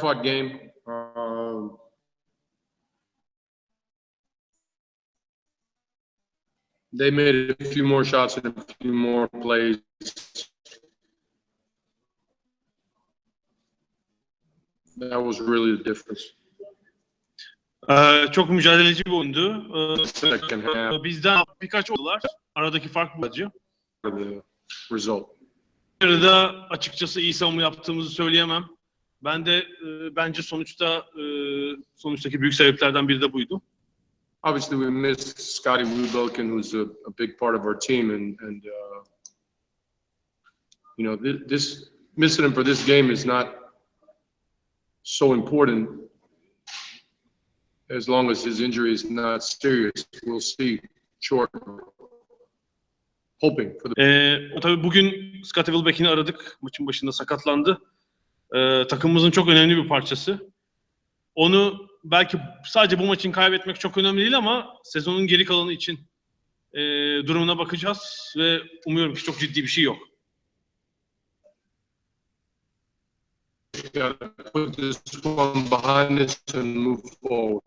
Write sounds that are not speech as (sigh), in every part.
fought game. Um, they made a few more shots and a few more plays. That was really the difference. Ee, çok mücadeleci bir oyundu. Ee, half bizden birkaç oldular. Aradaki fark bu acı. result. Yarıda açıkçası iyi savunma yaptığımızı söyleyemem. Ben de e, bence sonuçta e, sonuçtaki büyük sebeplerden biri de buydu. Obviously, we missed Scotty Wilbekin, who's a, a big part of our team, and and uh, you know this, this missing him for this game is not so important as long as his injury is not serious. We'll see short. Hoping for the Ee, tabii bugün Scottie Wilbeck'ini aradık. Maçın başında sakatlandı. Ee, takımımızın çok önemli bir parçası. Onu belki sadece bu maçın kaybetmek çok önemli değil ama sezonun geri kalanı için e, durumuna bakacağız ve umuyorum ki çok ciddi bir şey yok. got to put this one behind us and move forward.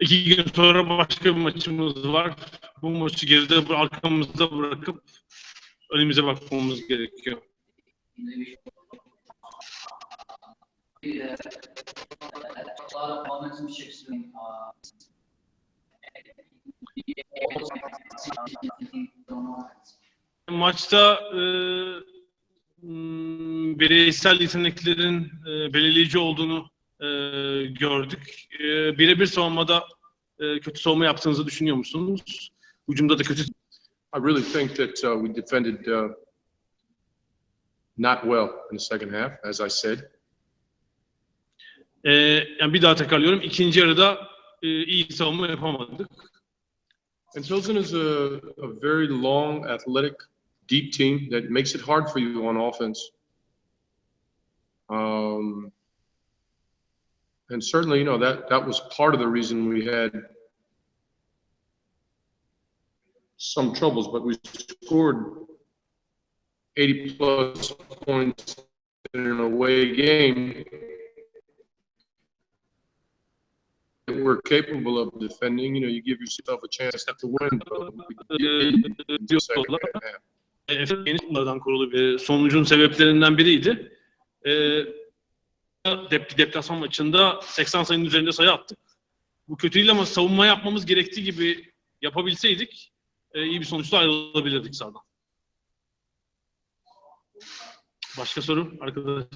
İki gün sonra başka bir maçımız var. Bu maçı geride arkamızda bırakıp önümüze bakmamız gerekiyor. Maçta e, m, bireysel yeteneklerin e, belirleyici olduğunu e, gördük. E, birebir savunmada e, kötü savunma yaptığınızı düşünüyor musunuz? Hücumda da kötü I really think that uh, we defended uh, not well in the second half, as I said. E, yani bir daha tekrarlıyorum. İkinci yarıda e, iyi savunma yapamadık. And Pilsen is a, a very long, athletic, deep team that makes it hard for you on offense. Um, and certainly, you know that that was part of the reason we had some troubles, but we scored 80 plus points in an away game that we're capable of defending. You know, you give yourself a chance to win. Geniş kurulu bir sonucun sebeplerinden biriydi. E, dep deplasman maçında 80 sayının üzerinde sayı attık. Bu kötü değil ama savunma yapmamız gerektiği gibi yapabilseydik e, iyi bir sonuçla ayrılabilirdik sahadan. Başka soru arkadaşlar?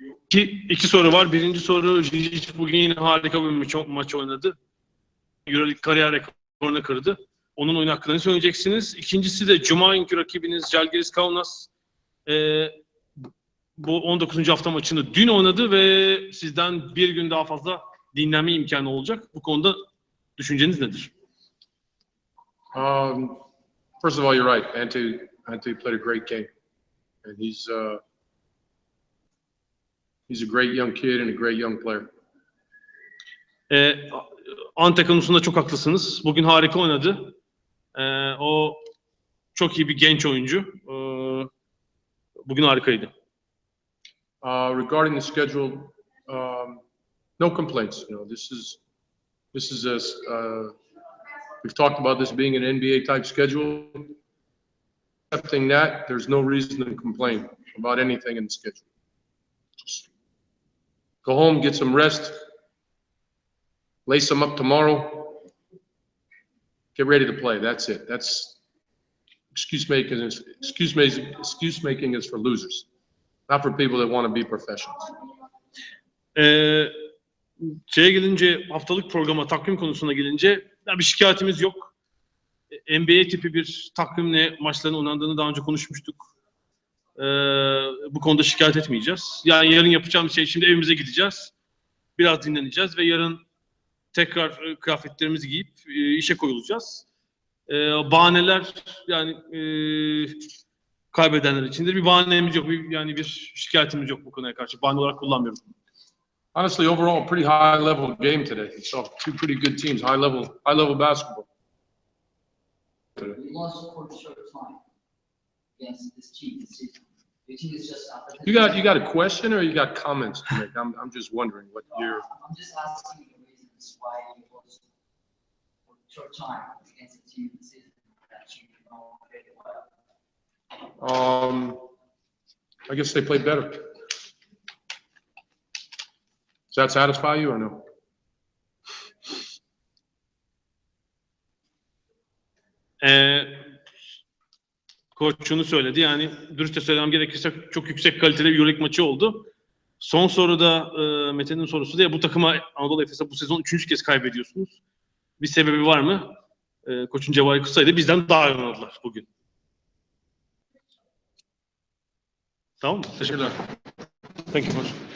İki, iki soru var. Birinci soru Jijic bugün yine harika bir maç, oynadı. Euroleague kariyer rekorunu kırdı. Onun oyun hakkında ne söyleyeceksiniz? İkincisi de Cuma günkü rakibiniz Jalgiris Kaunas. Ee, bu 19. hafta maçını dün oynadı ve sizden bir gün daha fazla dinlenme imkanı olacak. Bu konuda düşünceniz nedir? Um, first of all, you're right. Ante, Ante played a great game, and he's uh, he's a great young kid and a great young player. Ee, Ante konusunda çok haklısınız. Bugün harika oynadı. Ee, o çok iyi bir genç oyuncu. Ee, bugün harikaydı. Uh, regarding the schedule, um, no complaints. You know, this is this is a uh, we've talked about this being an NBA type schedule. Accepting that, there's no reason to complain about anything in the schedule. Go home, get some rest, lace them up tomorrow, get ready to play. That's it. That's excuse making excuse making excuse making is for losers, not for people that want to be professionals. Ee, gelince haftalık programa takvim konusuna gelince ya bir şikayetimiz yok. Ee, NBA tipi bir takvimle maçların oynandığını daha önce konuşmuştuk. Ee, bu konuda şikayet etmeyeceğiz. Yani yarın yapacağımız şey şimdi evimize gideceğiz. Biraz dinleneceğiz ve yarın tekrar e, kıyafetlerimizi giyip e, işe koyulacağız. e, bahaneler yani e, kaybedenler içindir. Bir bahanemiz yok. Bir, yani bir şikayetimiz yok bu konuya karşı. Bahane olarak kullanmıyorum. Honestly, overall, pretty high level game today. You saw two pretty good teams, high level, high level basketball. today. We lost for a short time against this team this season. The is just apathetic. You got, you got a question or you got comments to make? I'm, I'm just wondering what your, I'm just asking the reasons why we lost for short time against the team that you know very well. um, I guess they played better. Does that satisfy you or no? Ee, koç şunu söyledi yani dürüstçe söylemem gerekirse çok yüksek kaliteli bir Euroleague maçı oldu. Son soruda e, Mete'nin sorusu da ya bu takıma Anadolu Efes'e bu sezon üçüncü kez kaybediyorsunuz. Bir sebebi var mı? E, koçun cevabı kısaydı. Bizden daha iyi oynadılar bugün. Tamam mı? Teşekkürler. Thank you coach.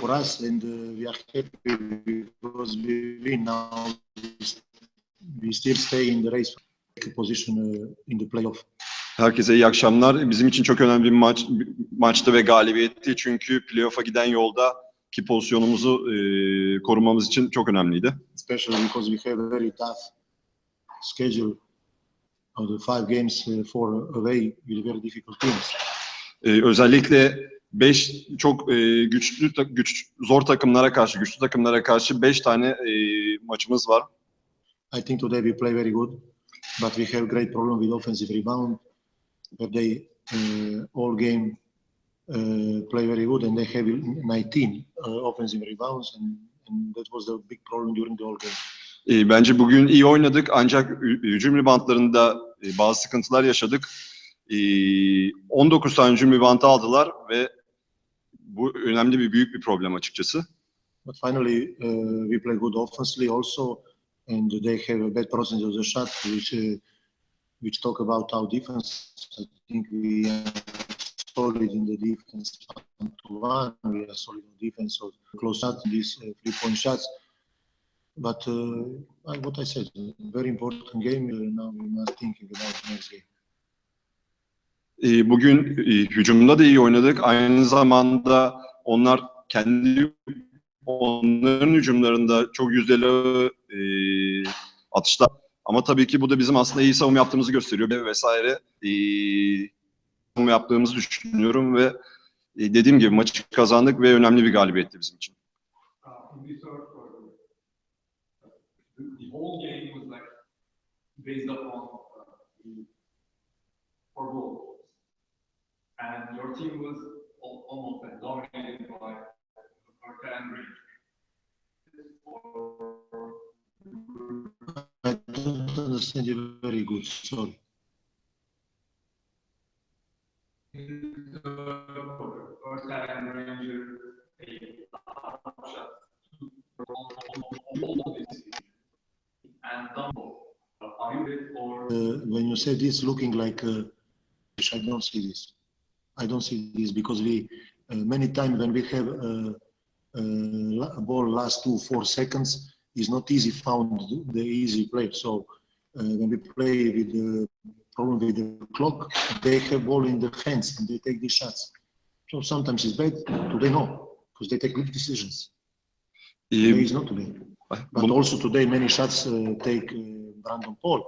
For us, and uh, we are happy because we win now. We still stay in the race position uh, in the playoff. Herkese iyi akşamlar. Bizim için çok önemli bir maç maçtı ve galibiyetti. Çünkü playoff'a giden yolda ki pozisyonumuzu e, korumamız için çok önemliydi. especially because we have a very tough schedule of the five games uh, for away with very difficult teams. E, özellikle 5 çok e, güçlü güç zor takımlara karşı, güçlü takımlara karşı 5 tane e, maçımız var. I think today we play very good, but we have great problem with offensive rebound. Where they uh, all game uh, play very good and they have 19 uh, offensive rebounds, and, and that was the big problem during the whole game. E, bence bugün iyi oynadık ancak hü- hücum ribantlarında e, bazı sıkıntılar yaşadık. E, 19 tane hücum ribandı aldılar ve bu önemli bir büyük bir problem açıkçası. But finally, uh, we play good offensively also, and they have a bad percentage of the shot, which uh, which talk about our defense. I think we are solid in the defense one to one. We are solid in defense of close shot, these uh, three point shots. But uh, what I said, very important game. Uh, now we must thinking about next game. E, bugün e, hücumda da iyi oynadık. Aynı zamanda onlar kendi onların hücumlarında çok yüzdeli e, atışlar. Ama tabii ki bu da bizim aslında iyi savunma yaptığımızı gösteriyor ve vesaire. E, savunma yaptığımızı düşünüyorum ve e, dediğim gibi maçı kazandık ve önemli bir galibiyetti bizim için. based upon uh, the goals. And your team was al- almost like dominated by Arca and Rangers. I don't understand you very good. Sorry. In the third quarter, Arca and Rangers, they shot all this and Dumbo. Are you with or uh, when you say this looking like uh, I don't see this. I don't see this because we uh, many times when we have uh, uh, a ball last two four seconds is not easy found the- the easy play. So uh, when we play with the problem with the clock, they have ball in the hands and they take these shots. So sometimes it's bad. Today no, because they take good decisions. Today E, is not today. But also today many shots uh, take uh, Brandon Paul.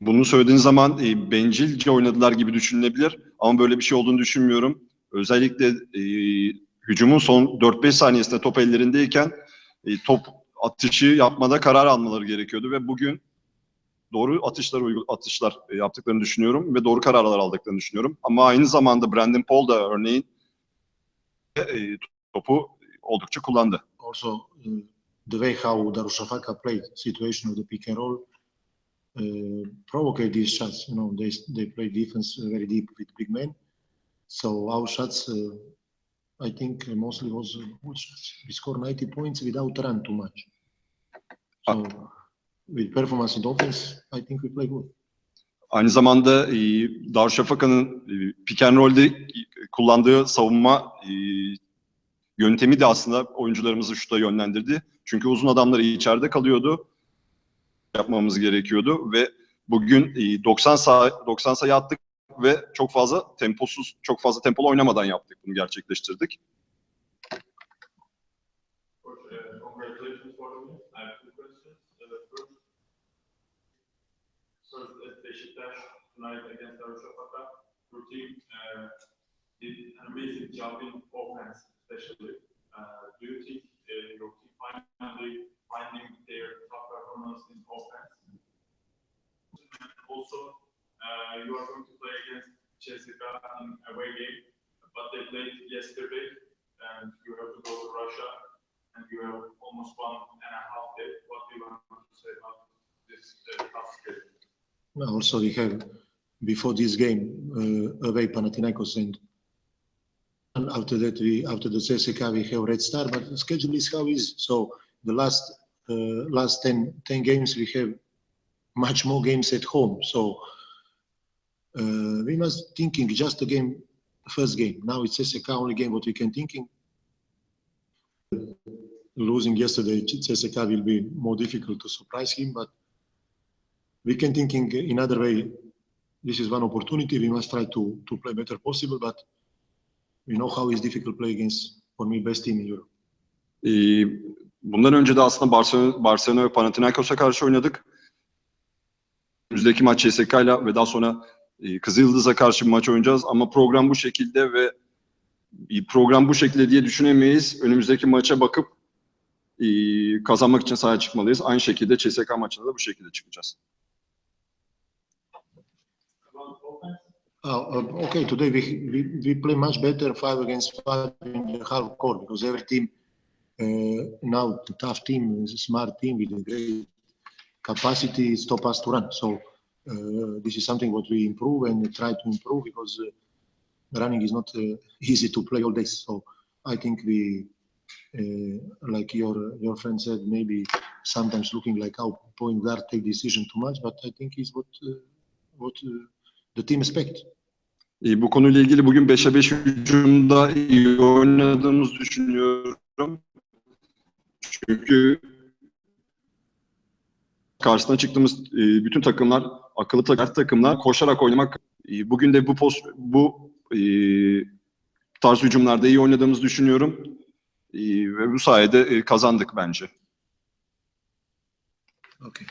Bunu söylediğin zaman e, bencilce oynadılar gibi düşünülebilir ama böyle bir şey olduğunu düşünmüyorum. Özellikle e, hücumun son 4-5 saniyesinde top ellerindeyken e, top atışı yapmada karar almaları gerekiyordu ve bugün doğru atışlar atışlar e, yaptıklarını düşünüyorum ve doğru kararlar aldıklarını düşünüyorum. Ama aynı zamanda Brandon Paul da örneğin e, topu oldukça kullandı. also the way how Darussafaka played situation of the pick and roll uh, provocate these shots. You know, they they play defense uh, very deep with big men. So our shots, uh, I think, uh, mostly was uh, good shots. We score 90 points without run too much. So with performance in offense, I think we play good. Aynı zamanda e, Darüşşafaka'nın e, pick and roll'de e, kullandığı savunma yöntemi de aslında oyuncularımızı şuta yönlendirdi. Çünkü uzun adamları içeride kalıyordu. Yapmamız gerekiyordu ve bugün e, 90 sayı 90 sayı attık ve çok fazla temposuz, çok fazla tempolu oynamadan yaptık bunu gerçekleştirdik. Coach, uh. Uh, uh, did an amazing job in offense, especially. Uh, do you think also, uh, you are going to play against Cestica in away game, but they played yesterday, and you have to go to Russia and you have almost one and a half day. What do you want to say about this uh, tough schedule? Also, we have before this game uh, away Panathinaikos and and after that we after the CSKA we have Red Star, but the schedule is how is. So the last uh, last 10, 10 games we have much more games at home. So uh, we must thinking just the game, first game. Now it's CSKA only game what we can thinking. losing yesterday, CSKA will be more difficult to surprise him, but we can thinking in other way. This is one opportunity. We must try to, to play better possible, but we know how it's difficult play against, for me, best team in Europe. Bundan önce de aslında Barcelona, Barcelona ve Panathinaikos'a karşı oynadık. Önümüzdeki maç CSKA ile ve daha sonra e, Kızılyıldız'a karşı bir maç oynayacağız. Ama program bu şekilde ve bir program bu şekilde diye düşünemeyiz. Önümüzdeki maça bakıp e, kazanmak için sahaya çıkmalıyız. Aynı şekilde CSKA maçında da bu şekilde çıkacağız. Uh, okay, today we, we, we play much better five against five in the half court because every team uh, now tough team is a smart team with a great capacity stop us to run. So uh, this is something what we improve and try to improve because uh, running is not uh, (laughs) easy to play all days. So I think we, like your your friend said, maybe sometimes looking like our point guard take decision too much, but I think is what what the team expect. E, bu konuyla ilgili bugün 5'e 5 hücumda iyi oynadığımızı düşünüyorum. Çünkü karşısına çıktığımız e, bütün takımlar, akıllı takım, takımlar koşarak oynamak. E, bugün de bu post, bu e, tarz hücumlarda iyi oynadığımızı düşünüyorum. Ve bu sayede kazandık bence. Okay.